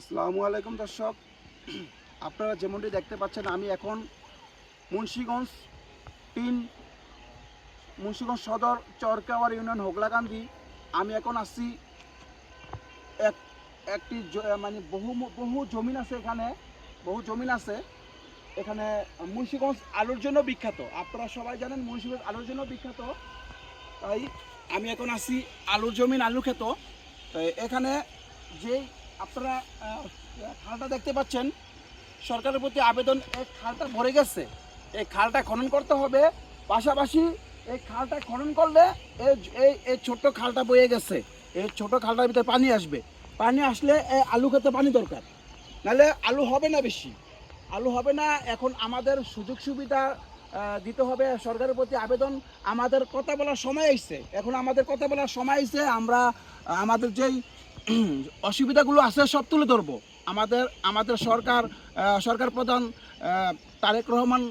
আসসালামু আলাইকুম দর্শক। আপনারা যেমনটি দেখতে পাচ্ছেন, আমি এখন মুন্সীগঞ্জ তিন, মুন্সীগঞ্জ সদর চরকাওয়ার ইউনিয়ন হোগলাকান্দি আমি এখন আসছি এক, একটি মানে বহু বহু জমিন আছে এখানে, বহু জমিন আছে। এখানে মুন্সীগঞ্জ আলুর জন্য বিখ্যাত। আপনারা সবাই জানেন মুন্সীগঞ্জ আলুর জন্য বিখ্যাত। তাই আমি এখন আসি আলুর জমিন আলু খেত। এখানে যেই আপনারা খালটা দেখতে পাচ্ছেন। সরকারের প্রতি আবেদন, এই খালটা ভরে গেছে। এই খালটা খনন করতে হবে। পাশাপাশি এই খালটা খনন করলে এই এই ছোট্ট খালটা বয়ে গেছে। এই ছোট খালটার ভিতরে পানি আসবে। পানি আসলে এই আলু খেতে পানি দরকার। নাহলে আলু হবে না বেশি। আলু হবে না। এখন আমাদের সুযোগ সুবিধা দিতে হবে সরকারের প্রতি আবেদন। আমাদের কথা বলার সময় এসছে। এখন আমাদের কথা বলার সময় এসছে। আমরা, আমাদের যেই অসুবিধাগুলো আছে, সব তুলে ধরবো। আমাদের আমাদের সরকার সরকার প্রধান তারেক রহমান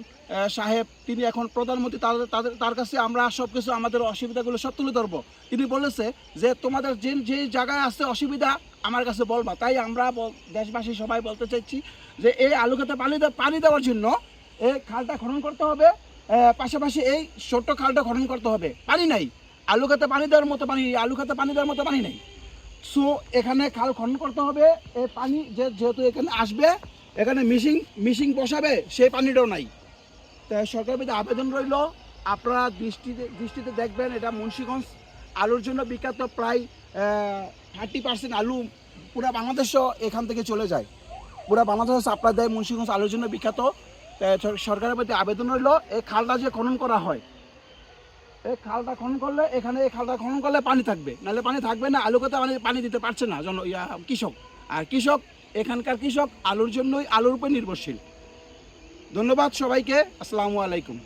সাহেব, তিনি এখন প্রধানমন্ত্রী তাদের তাদের তার কাছে আমরা সব কিছু আমাদের অসুবিধাগুলো সব তুলে ধরবো। তিনি বলেছে যে, তোমাদের যে যে জায়গায় আছে অসুবিধা, আমার কাছে বলবা। তাই আমরা দেশবাসী সবাই বলতে চাইছি যে, এই আলু খেতে পানি পানি দেওয়ার জন্য এই খালটা খনন করতে হবে। পাশাপাশি এই ছোট্ট খালটা খনন করতে হবে। পানি নাই। আলু খেতে পানি দেওয়ার মতো পানি আলু খেতে পানি দেওয়ার মতো পানি নেই। সো এখানে খাল খনন করতে হবে। এই পানি যে যেহেতু এখানে আসবে, এখানে মিশিং মিশিং বসাবে, সেই পানিটাও নাই। তাই সরকারের প্রতি আবেদন রইল। আপনারা দৃষ্টিতে দৃষ্টিতে দেখবেন, এটা মুন্সীগঞ্জ আলুর জন্য বিখ্যাত প্রায় থার্টি পার্সেন্ট আলু পুরা বাংলাদেশও এখান থেকে চলে যায়। পুরা বাংলাদেশ সাপ্লাই দেয় মুন্সীগঞ্জ আলুর জন্য বিখ্যাত। সরকারের প্রতি আবেদন রইল। এই খালটা যে খনন করা হয় এই খালটা খনন করলে, এখানে এই খালটা খনন করলে পানি থাকবে। নাহলে পানি থাকবে না, আলু কথা মানে পানি দিতে পারছে না, জন ইয়া, কৃষক। আর কৃষক, এখানকার কৃষক, আলুর জন্যই আলুর উপর নির্ভরশীল। ধন্যবাদ সবাইকে, আসসালামু আলাইকুম।